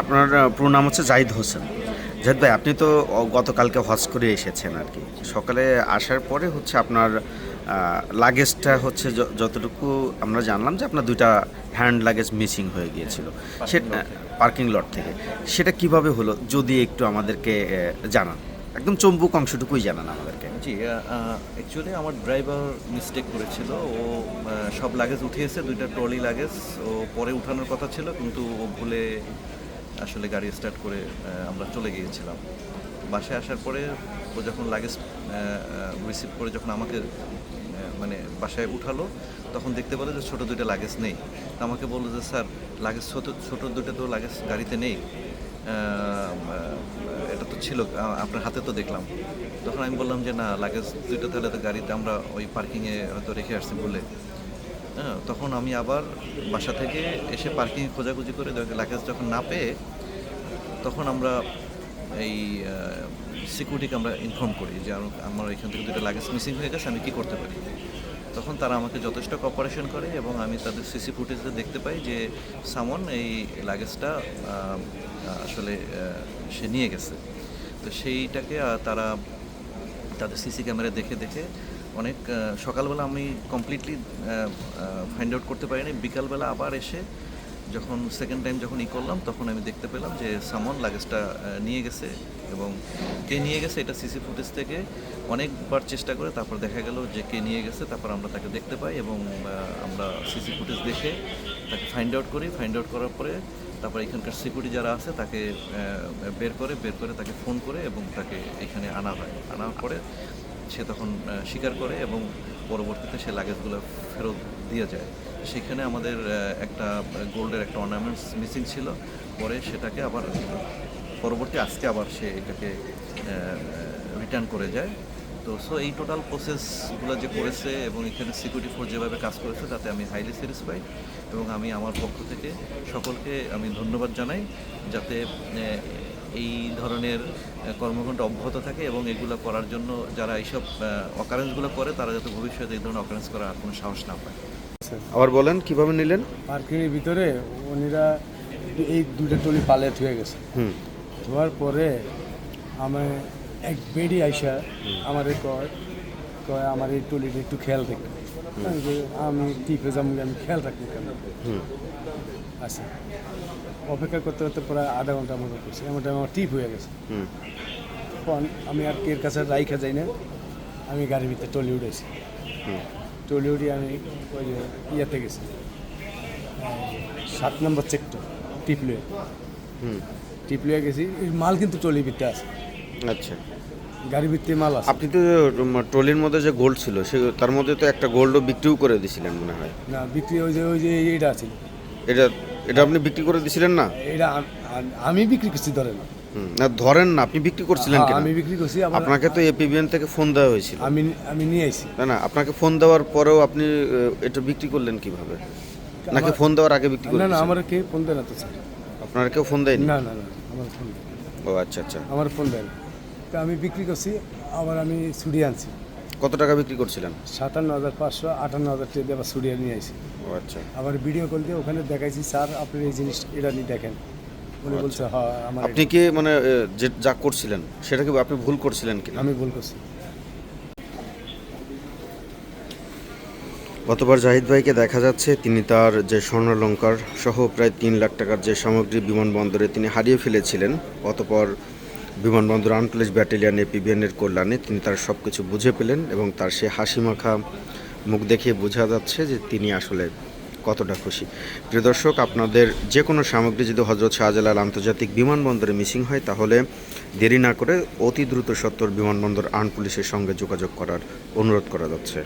আপনার পুরো নাম হচ্ছে জাহিদ হোসেন। জাহিদ ভাই, আপনি তো গতকালকে হজ করে এসেছেন আর কি। সকালে আসার পরে হচ্ছে আপনার লাগেজটা হচ্ছে যতটুকু আমরা জানলাম যে আপনার দুইটা হ্যান্ড লাগেজ মিসিং হয়ে গিয়েছিল। সেটা পার্কিং লট থেকে। সেটা কীভাবে হলো? যদি একটু আমাদেরকে জানান। একদম চম্বুক অংশটুকুই জানান আমাদেরকে। জি অ্যাকচুয়ালি আমার ড্রাইভার মিস্টেক করেছিল। ও সব লাগেজ উঠিয়েছে, দুইটা ট্রলি লাগেজ ও, পরে উঠানোর কথা ছিল, কিন্তু ও ভুলে আসলে গাড়ি স্টার্ট করে আমরা চলে গিয়েছিলাম। বাসায় আসার পরে ও যখন লাগেজ রিসিভ করে যখন আমাকে মানে বাসায় উঠালো, তখন দেখতে পেল যে ছোটো দুইটা লাগেজ নেই। তো আমাকে বলল যে, স্যার লাগেজ ছোটো ছোটো দুইটা তো লাগেজ গাড়িতে নেই। এটা তো ছিল আপনার হাতে তো দেখলাম। তখন আমি বললাম যে, না লাগেজ দুইটা তাহলে তো গাড়িতে আমরা ওই পার্কিংয়ে হয়তো রেখে আসছি বলে। হ্যাঁ তখন আমি আবার বাসা থেকে এসে পার্কিং খোঁজাখুঁজি করে লাগেজ যখন না পেয়ে, তখন আমরা এই সিকিউরিটিকে আমরা ইনফর্ম করি যে আমার- এখান থেকে দুটো লাগেজ মিসিং হয়ে গেছে, আমি কী করতে পারি? তখন তারা আমাকে যথেষ্ট কপারেশন করে এবং আমি তাদের সিসি ফুটেজে দেখতে পাই যে সামন এই লাগেজটা আসলে সে নিয়ে গেছে। তো সেইটাকে তারা তাদের সিসি ক্যামেরা দেখে দেখে অনেক সকালবেলা আমি কমপ্লিটলি ফাইন্ড আউট করতে পারিনি। বিকালবেলা আবার এসে যখন সেকেন্ড টাইম যখন ই করলাম, তখন আমি দেখতে পেলাম যে সামন লাগেজটা নিয়ে গেছে এবং কে নিয়ে গেছে এটা সিসি ফুটেজ থেকে অনেকবার চেষ্টা করে তারপর দেখা গেল যে কে নিয়ে গেছে, তারপর আমরা তাকে দেখতে পাই এবং আমরা সিসি ফুটেজ দেখে তাকে ফাইন্ড আউট করি। ফাইন্ড আউট করার পরে তারপর এখানকার সিকিউরিটি যারা আছে তাকে বের করে বের করে তাকে ফোন করে এবং তাকে এখানে আনা হয়। আনার পরে সে তখন স্বীকার করে এবং পরবর্তীতে সে লাগেজগুলো ফেরত দিয়ে যায়। সেখানে আমাদের একটা গোল্ডের একটা অর্নামেন্টস মিসিং ছিল। পরে সেটাকে আবার, পরবর্তী আজকে আবার সে এটাকে রিটার্ন করে যায়। তো সো এই টোটাল প্রসেসগুলো যে করেছে এবং এখানে সিকিউরিটি ফোর্স যেভাবে কাজ করেছে তাতে আমি হাইলি স্যাটিসফাইড এবং আমি আমার পক্ষ থেকে সকলকে আমি ধন্যবাদ জানাই যাতে এই ধরনের কর্মকাণ্ড অব্যাহত থাকে এবং এগুলো করার জন্য যারা এইসব অকারেন্সগুলো করে তারা যাতে ভবিষ্যতে এই ধরনের অকারেন্স করার আর কোনো সাহস না পায়। আবার বলেন কীভাবে নিলেন? পার্কিংয়ের ভিতরে উনিরা এই দুটো টলি পালে থুয়ে গেছে। হুম। ধোয়ার পরে আমি এক বেডি আইসা আমারে কয় কয় আমার এই টলিটা একটু খেয়াল রাখবে আমি যে আমি টিপে যাব আমি খেয়াল রাখব কেন? হুম। আচ্ছা। অপেক্ষা করতে করতে প্রায় আধা ঘণ্টা মতো করছি এমন টাইম আমার টিপ হয়ে গেছে। হুম। তখন আমি আর কের কাছে রাইখা যাই না আমি গাড়ির ভিতরে টলি উঠেছি হুম। টলি উঠে আমি ওই যে ইয়েতে গেছি। সাত নম্বর চেকটা টিপলুয়ে। হুম। টিপলুয়ে গেছি মাল কিন্তু টলির ভিতরে আছে। আচ্ছা। গাড়ির ভিতরে মাল আছে। আপনি তো ট্রলির মধ্যে যে গোল্ড ছিল সে তার মধ্যে তো একটা গোল্ডও বিক্রিও করে দিয়েছিলেন মনে হয়। না বিক্রি ওই যে ওই যে এইটা আছে। এটা এটা আপনি বিক্রি করে দিয়েছিলেন না? এটা আম- বিক্রি করছি ধরে না ধরেন না আপনি বিক্রি করছিলেন হ্যাঁ, কেন? আমি বিক্রি করছি আপনাকে তো এপিবিএন থেকে ফোন দেওয়া হয়েছিল। আমি আমি নিয়ে আইছি। না না আপনাকে ফোন দেওয়ার পরেও আপনি এটা বিক্রি করলেন কীভাবে? নাকি ফোন দেওয়ার আগে বিক্রি না না আমার কে ফোন দেয় না তো স্যার। আপনার কেউ ফোন দেয়নি? না না না আমার ফোন ও আচ্ছা আচ্ছা। আমার ফোন দেয় না তো আমি বিক্রি করছি আবার আমি ছুরি আনছি। কত টাকা বিক্রি করছিলেন? সাতান্ন হাজার পাঁচশো আটান্ন হাজার টাকা আবার ছুরি নিয়ে আইছি। ও আচ্ছা। আবার ভিডিও কল দিয়ে ওখানে দেখাইছি স্যার আপনি এই জিনিস এটা নিয়ে দেখেন। উনি বলছে হ্যাঁ আমার আপনি কি মানে যে যা করছিলেন সেটা কি আপনি ভুল করছিলেন এটা- আমি ভুল করছি। গতবার জাহিদ ভাইকে দেখা যাচ্ছে তিনি তার যে স্বর্ণালঙ্কার সহ প্রায় তিন লাখ টাকার যে সামগ্রী বিমানবন্দরে তিনি হারিয়ে ফেলেছিলেন অতপর বিমানবন্দর আনপুলিশ ব্যাটালিয়ান এপিবিএনের কল্যাণে তিনি তার সব কিছু বুঝে পেলেন এবং তার সে হাসি মাখা মুখ দেখে বোঝা যাচ্ছে যে তিনি আসলে কতটা খুশি। প্রিয় দর্শক, আপনাদের যে কোনো সামগ্রী যদি হজরত শাহজালাল আন্তর্জাতিক বিমানবন্দরে মিসিং হয়, তাহলে দেরি না করে অতি দ্রুত সত্তর বিমানবন্দর আর্ন পুলিশের সঙ্গে যোগাযোগ করার অনুরোধ করা যাচ্ছে।